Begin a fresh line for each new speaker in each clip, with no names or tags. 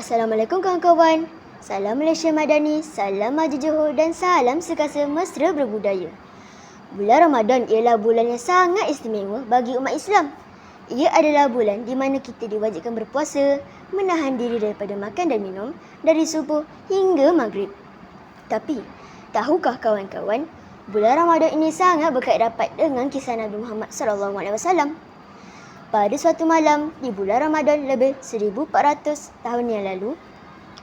Assalamualaikum kawan-kawan. Salam Malaysia Madani, salam Maju Johor dan salam sekasa mesra berbudaya. Bulan Ramadan ialah bulan yang sangat istimewa bagi umat Islam. Ia adalah bulan di mana kita diwajibkan berpuasa, menahan diri daripada makan dan minum dari subuh hingga maghrib. Tapi, tahukah kawan-kawan, bulan Ramadan ini sangat berkait rapat dengan kisah Nabi Muhammad SAW. Pada suatu malam di bulan Ramadan lebih 1400 tahun yang lalu,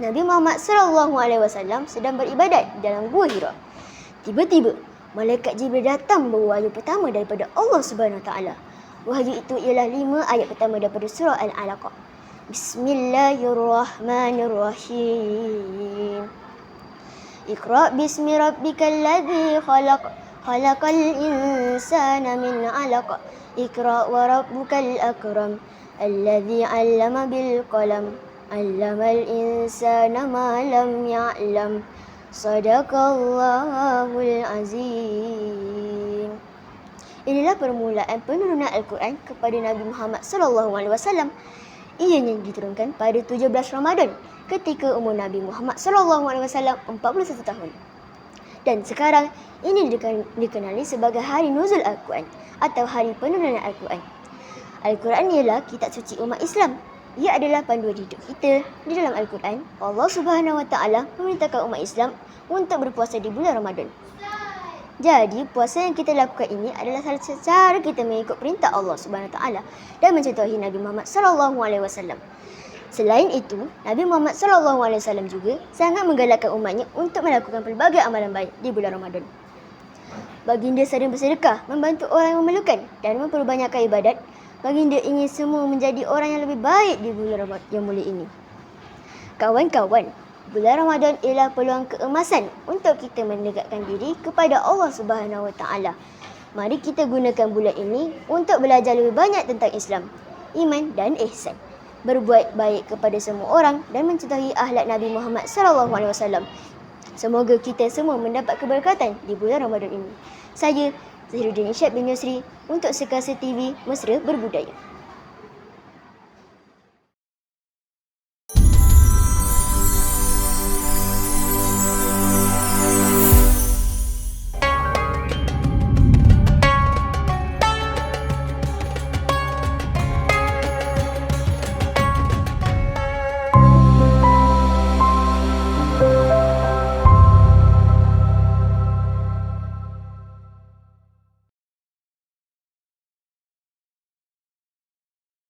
Nabi Muhammad SAW sedang beribadat dalam gua Hira. Tiba-tiba, malaikat Jibril datang membawa wahyu pertama daripada Allah Subhanahu Taala. Wahyu itu ialah lima ayat pertama daripada surah Al-Alaq. Bismillahirrahmanirrahim. Iqra bismi rabbikal ladzi khalaq. Insana min 'alaq. Iqra wa rabbukal akram. Alladzi 'allama bil qalam. 'Allamal insana ma lam ya'lam. Sadaqallahul azim. Inilah permulaan penurunan Al-Quran kepada Nabi Muhammad sallallahu alaihi wasallam. Ianya diturunkan pada 17 Ramadan ketika umur Nabi Muhammad sallallahu alaihi wasallam 41 tahun. Dan sekarang ini dikenali sebagai hari nuzul Al-Quran atau hari penurunan Al-Quran. Al-Quran ialah kitab suci umat Islam. Ia adalah panduan hidup kita. Di dalam Al-Quran, Allah Subhanahu Wa Taala memerintahkan umat Islam untuk berpuasa di bulan Ramadan. Jadi, puasa yang kita lakukan ini adalah salah satu cara kita mengikut perintah Allah Subhanahu Taala dan mencontohi Nabi Muhammad sallallahu alaihi wasallam. Selain itu, Nabi Muhammad wasallam juga sangat menggalakkan umatnya untuk melakukan pelbagai amalan baik di bulan Ramadan. Baginda sering bersedekah, membantu orang yang memerlukan dan memperbanyakkan ibadat. Baginda ingin semua menjadi orang yang lebih baik di bulan Ramadan yang mulia ini. Kawan-kawan, Bulan Ramadan ialah peluang keemasan untuk kita mendekatkan diri kepada Allah Subhanahu Wa Taala. Mari kita gunakan bulan ini untuk belajar lebih banyak tentang Islam, iman dan ihsan. Berbuat baik kepada semua orang dan mencintai akhlak Nabi Muhammad sallallahu alaihi wasallam. Semoga kita semua mendapat keberkatan di bulan Ramadan ini. Saya Zahiruddin Isyad bin Yusri untuk Sekasa TV Mesra Berbudaya.